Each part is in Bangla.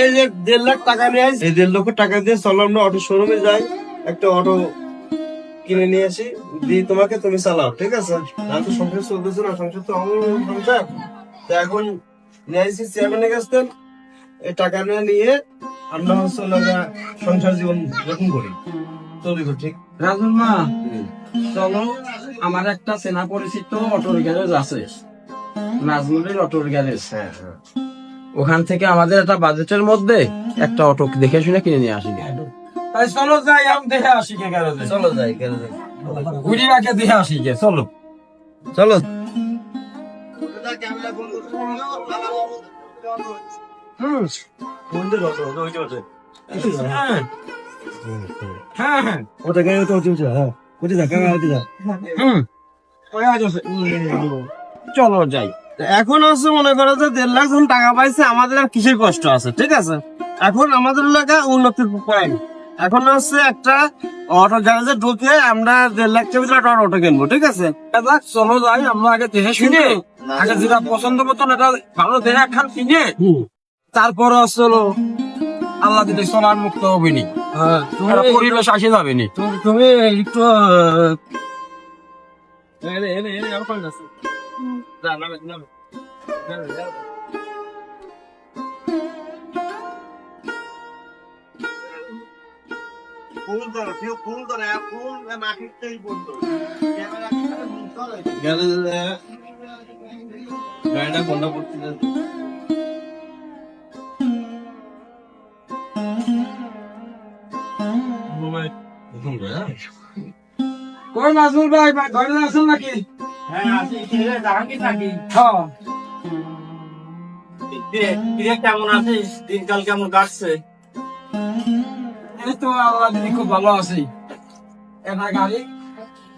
এই যে দেড় লাখ টাকা নিয়ে আসি এই দেড় লক্ষ টাকা দিয়ে চলো আমরা অটো শোরুমে যাই একটা অটো কিনে নিয়ে আসি। দিয়ে তোমাকে তুমি চালাও ঠিক আছে? না তো সংসার চলতেছে না সংসার তো আমার সংসার। তো এখন নিয়ে আসি চেয়ারম্যানের কাছ থেকে। এই টাকা নিয়ে নিয়ে আমরা হচ্ছে সংসার জীবন যাপন করি। চলি তো ঠিক? রাজুর মা চলো আমার একটা চেনা পরিচিত অটোর গ্যারেজ আছে। নাজমুলের অটোর গ্যারেজ। হ্যাঁ হ্যাঁ। ওখান থেকে আমাদের একটা বাজেটের মধ্যে একটা অটো দেখে শুনে কিনে নিয়ে আসি তাই চলো যাই আমি দেখে আসি কে গ্যারেজে চলো যাই ঘুরি আগে দেখে আসি কে চলো। চলো। হুম। হ্যাঁ। হ্যাঁ হ্যাঁ। ওটা গেলে তো চলছে হ্যাঁ কোথায় যা ক্যামেরা যা হুম। চলো যাই। এখন হচ্ছে মনে করো যে দেড় লাখ যখন টাকা পাইছে আমাদের আর কিসের কষ্ট আছে ঠিক আছে? এখন আমাদের এলাকা উন্নতির পয়েন্ট এখন হচ্ছে একটা অটো গ্যারেজে ঢুকে আমরা দেড় লাখ টাকা একটা অটো কিনবো ঠিক আছে? চলো যাই আমরা আগে দেখে শুনে। আগে যেটা পছন্দ মতন এটা ভালো দেখে একখান কিনে। তারপর চলো আল্লাহ দিলে সোনার মুক্ত হবে নি একটা পরিবেশ আসে যাবে নি। তুমি একটু এনে এনে কোন আছে? না না না গেলে গাড়িটা কোনটা করতে কই নাজমুল ভাই ভাই ঘরে আছেন নাকি? হ্যাঁ হ্যাঁ। কেমন আছিস? দিনকাল কেমন কাটছে? এই তো আল্লাহ দিদি খুব ভালো আছি। এটা গাড়ি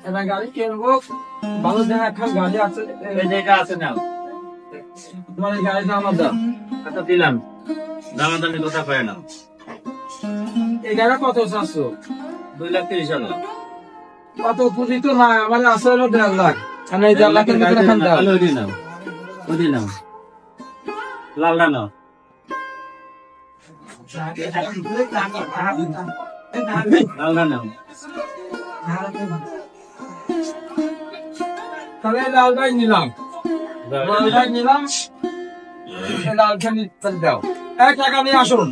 এটা গাড়ি কিনবো ভালো দেখা একখান গাড়ি আছে। এটা আছে না তোমার এই গাড়িটা আমার আচ্ছা দিলাম। দামাদামি কথা কয় না। এই গাড়ি কত চাচ্ছ? দুই লাখ তিরিশ হাজার। কত পুঁজি তো না আমার আছে হলো দেড় লাখ। লাখের ভিতরে দাও। লালটা লালটা তাহলে এই নিলাম। লালটাই নিলাম। দাও। এক টাকা নিয়ে আসুন।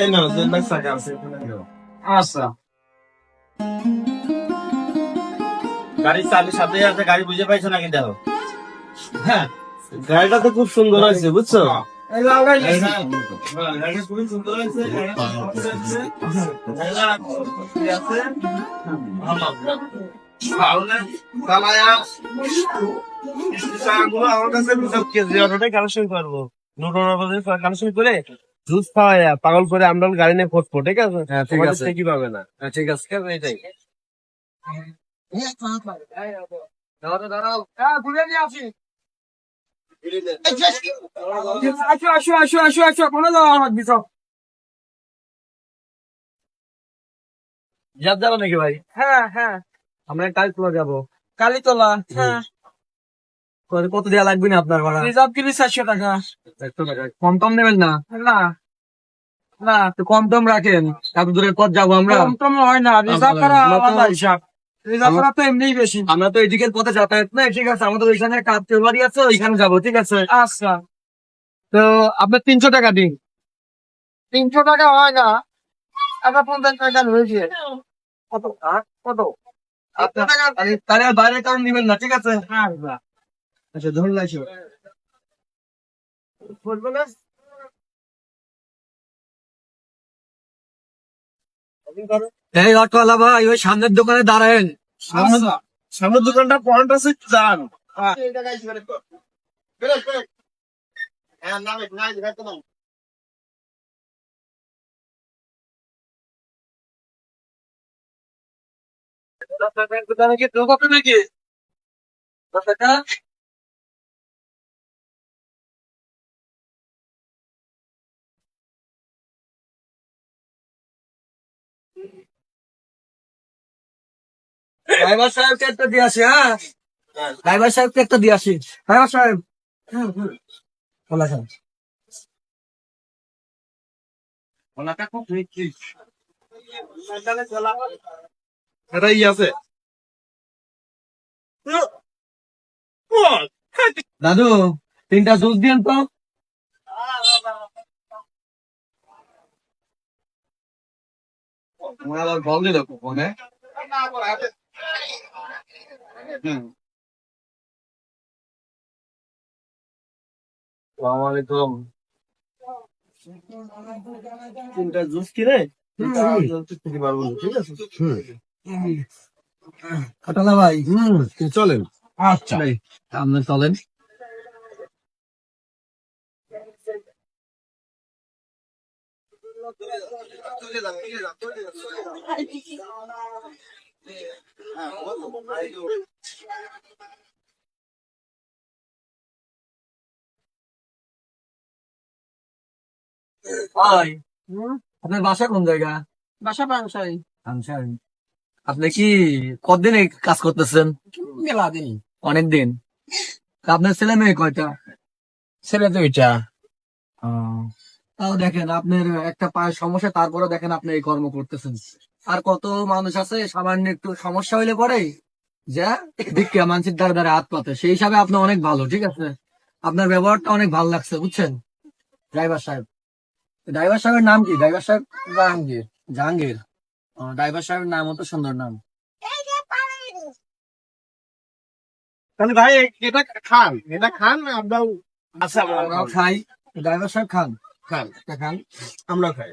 এই না দেড় টাকা আছে আচ্ছা। গাড়ির চাবি সাথে আছে গাড়ি বুঝে পাইছো নাকি দেখো হ্যাঁ গাড়িটা তো খুব সুন্দর হয়েছে বুঝছ কালেকশন করব কালেকশন করে জুস খাওয়াই পাগল করে আমরা গাড়ি নিয়ে খোঁজবো ঠিক আছে? হ্যাঁ, ঠিক আছে। ঠিকই পাবে না? ঠিক আছে। এটাই দাঁড়াও দাঁড়াও। হ্যাঁ ঘুরে নিয়ে আসি। আসো আসো আসো আসো কোনো সব যার যাব নাকি ভাই? হ্যাঁ হ্যাঁ। আমরা কাল তোলা যাব। কালীতলা হ্যাঁ। কত দেওয়া লাগবে না আপনার ভাড়া? রিজার্ভ কিলি চারশো টাকা। একশো টাকা। কম টম নেবেন না? না। না তো কম টম রাখেন। এত দূরের পথ যাব আমরা? কম টম হয় না। রিজার্ভ করা আলাদা হিসাব। রিজার্ভ করা তো এমনিই বেশি। আমরা তো এদিকের পথে যাতায়াত না ঠিক আছে? আমাদের ওইখানে কাপতে বাড়ি আছে ওইখানে যাব ঠিক আছে? আচ্ছা। তো আপনার তিনশো টাকা দিন। তিনশো টাকা হয় না। পঞ্চাশ টাকা হয়েছে কত? কত? আচ্ছা টাকা। তাহলে বাইরের কারণ নিবেন না ঠিক আছে? হ্যাঁ। আচ্ছা ধরুন লাগছে ভাই ওই সামনের দোকানে দাঁড়ায়েন। সামনের দোকানটা পয়েন্ট আছে দাঁড়ান। নাকি কি দোকানে নাকি? দশ টাকা ড্রাইভার সাহেবকে একটা দিয়ে আসি হ্যাঁ ড্রাইভার সাহেবকে একটা দিয়ে আসি ড্রাইভার সাহেব বলা সাহেব ওনাটা খুব আছে দাদু তিনটা জুস দিন তো আবার দিল ফোনে আসসালামাইকুম তিনটা জুস কিনে খেতে পারব না, ঠিক আছে? কাটালা ভাই। চলেন? আচ্ছা। আপনি চলেন। আপনার বাসা কোন জায়গা? বাসা পাংশাই আনসার আপনি কি কতদিন কাজ করতেছেন? মেলা দিন। অনেক দিন। আপনার ছেলে মেয়ে কয়টা? ছেলে এটা তাও দেখেন আপনার একটা পায়ের সমস্যা তারপরে দেখেন আপনি এই কর্ম করতেছেন। আর কত মানুষ আছে সামান্য একটু সমস্যা হইলে পরে যা ভিক্ষা মানুষের দ্বারা দ্বারা হাত পাতে। সেই হিসাবে আপনি অনেক ভালো ঠিক আছে? আপনার ব্যবহারটা অনেক ভালো লাগছে বুঝছেন? ড্রাইভার সাহেব। ড্রাইভার সাহেবের নাম কি? ড্রাইভার সাহেব জাহাঙ্গীর? জাহাঙ্গীর। ড্রাইভার সাহেবের নাম অত সুন্দর নাম। তাহলে ভাই এটা খান। এটা খান আমরাও আচ্ছা আমরাও খাই। ড্রাইভার সাহেব খান। খান। এটা খান। আমরা খাই।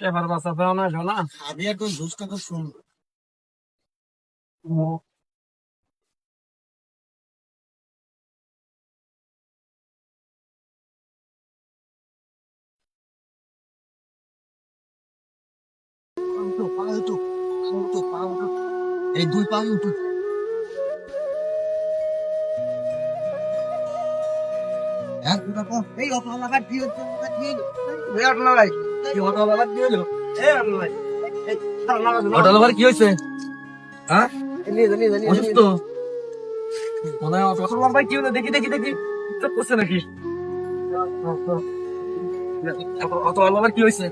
এবার বাসা পাও না আমি একটু জুসটা তো শুন দুই পা উঠু। পা। এই অত লাগার দিয়ে এই অটো অটো অটো বাবার কি হয়েছে? হ্যাঁ? অসুস্থ? মনে হয় অটো বাবার কি হলো? দেখি দেখি দেখি। করছে নাকি? অটো বাবার কি হয়েছে?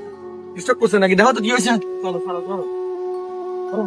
Bisa aku senangin dah tuh dia sih. Salah salah salah. Oh,